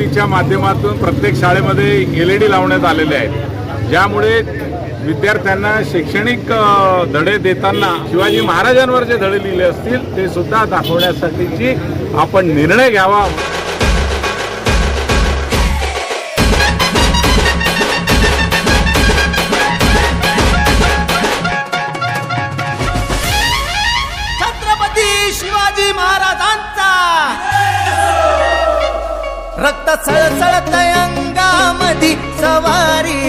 महायुतीच्या माध्यमातून प्रत्येक शाळेमध्ये एल ई डी लावण्यात आलेले आहेत. ज्यामुळे विद्यार्थ्यांना शैक्षणिक धडे देताना शिवाजी महाराजांवर जे धडे लिहिले असतील ते सुद्धा दाखवण्यासाठीची आपण निर्णय घ्यावा. आता सळसळत अंगामधी सवारी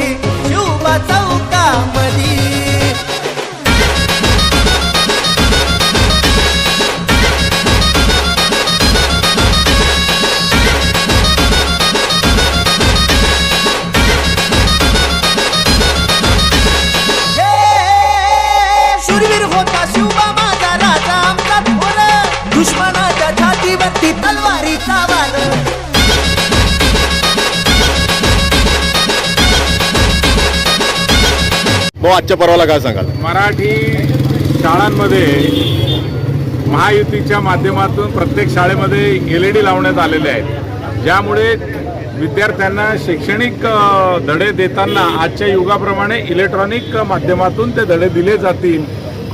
शिवबा चौकामधी मग आजच्या पर्वाला काय सांगाल? मराठी शाळांमध्ये महायुतीच्या माध्यमातून प्रत्येक शाळेमध्ये एल ई डी लावण्यात आलेले आहेत. ज्यामुळे विद्यार्थ्यांना शैक्षणिक धडे देताना आजच्या युगाप्रमाणे इलेक्ट्रॉनिक माध्यमातून ते धडे दिले जातील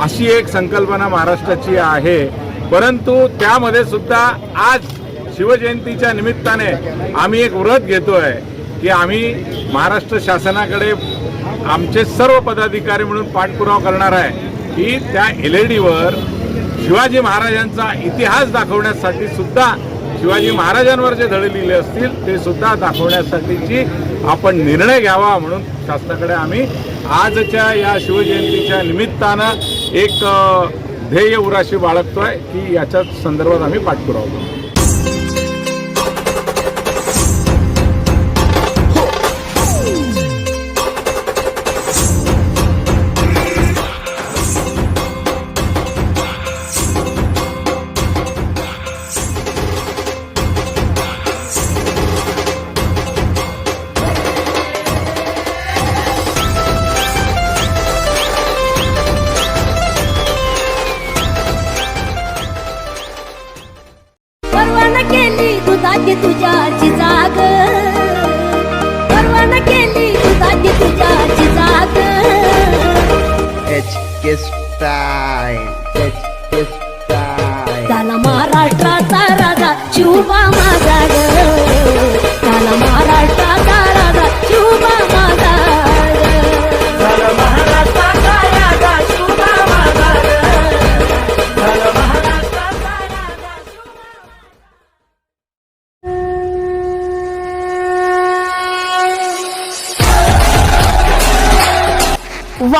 अशी एक संकल्पना महाराष्ट्राची आहे. परंतु त्यामध्ये सुद्धा आज शिवजयंतीच्या निमित्ताने आम्ही एक व्रत घेतो आहे की आम्ही महाराष्ट्र शासनाकडे आमचे सर्व पदाधिकारी म्हणून पाठपुरावा करणार आहे की त्या एल ई डीवर शिवाजी महाराजांचा इतिहास दाखवण्यासाठी सुद्धा शिवाजी महाराजांवर जे धडे लिहिले असतील ते सुद्धा दाखवण्यासाठीची आपण निर्णय घ्यावा म्हणून शासनाकडे आम्ही आजच्या या शिवजयंतीच्या निमित्तानं एक ध्येय उराशी बाळगतोय की याच्या संदर्भात आम्ही पाठपुरावा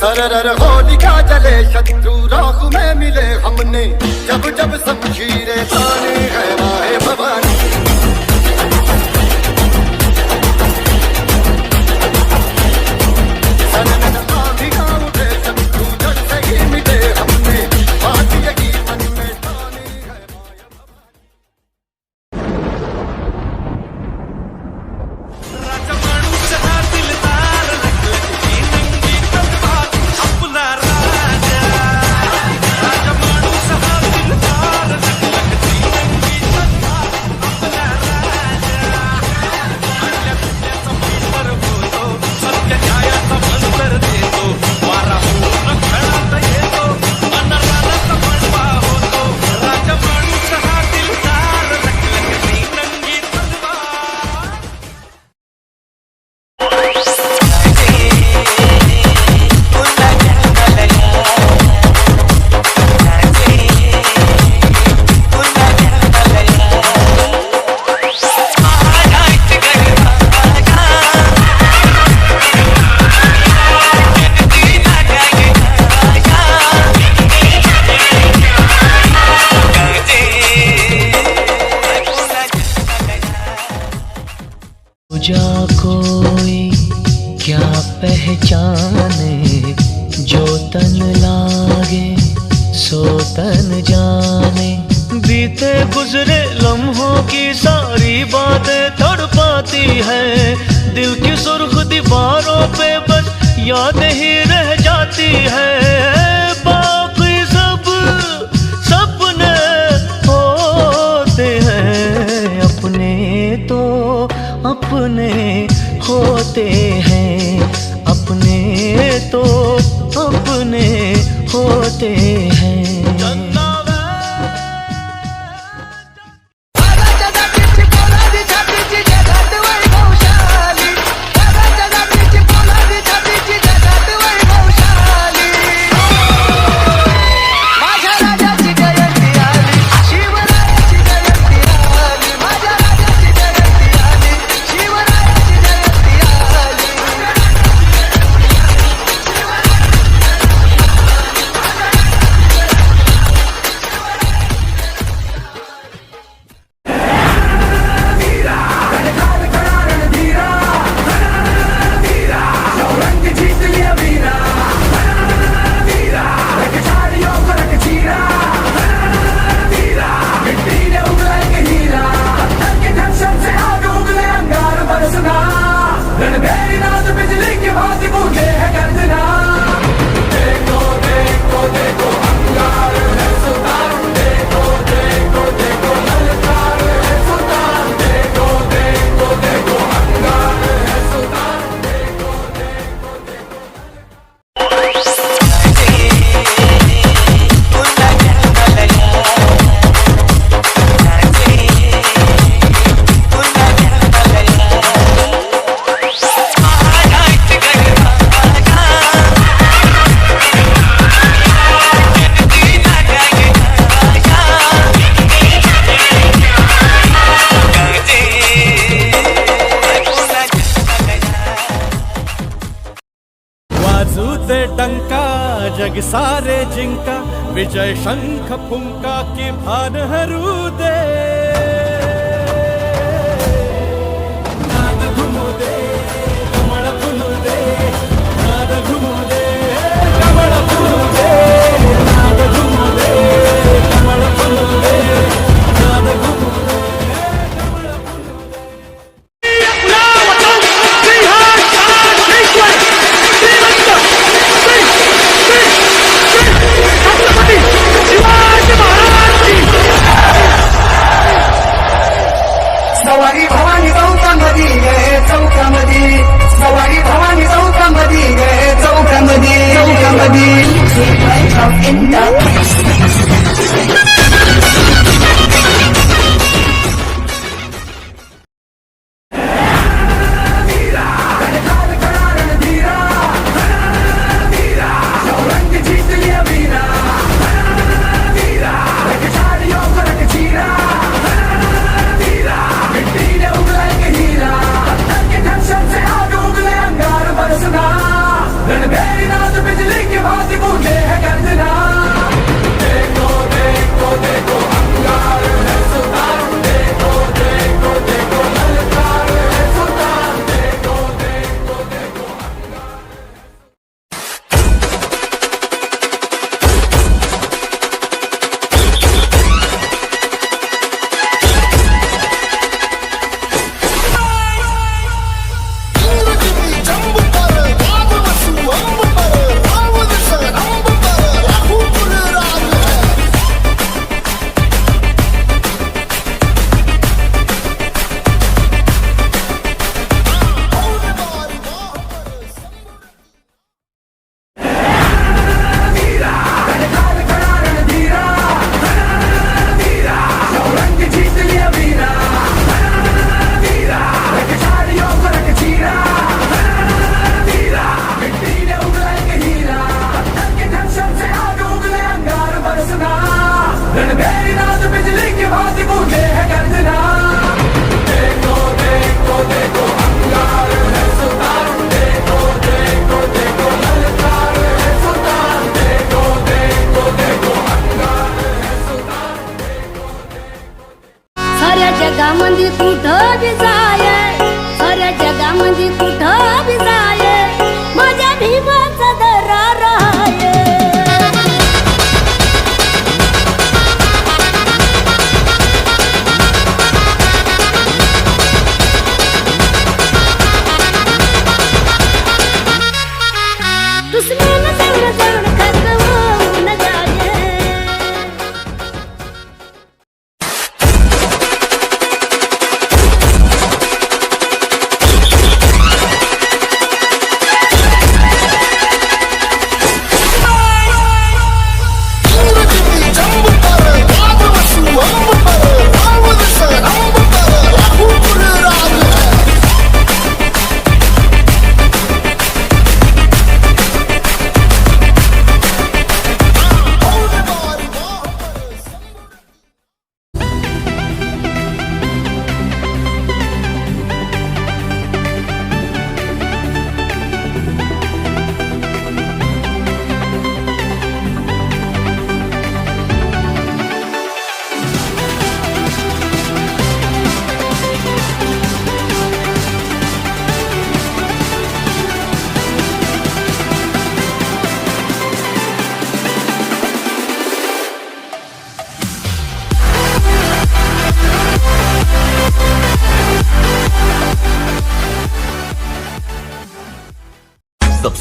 सरर होलिका जले शत्रु राहु में मिले हमने। जब जब शमशीरें ताने की सारी बातें तड़पाती है। दिल की सुर्ख दीवारों पे बस याद ही रह जाती है। तो अपने होते हैं। अपने तो अपने होते हैं। जिंका विजय शंख फुंका की भान हरू दे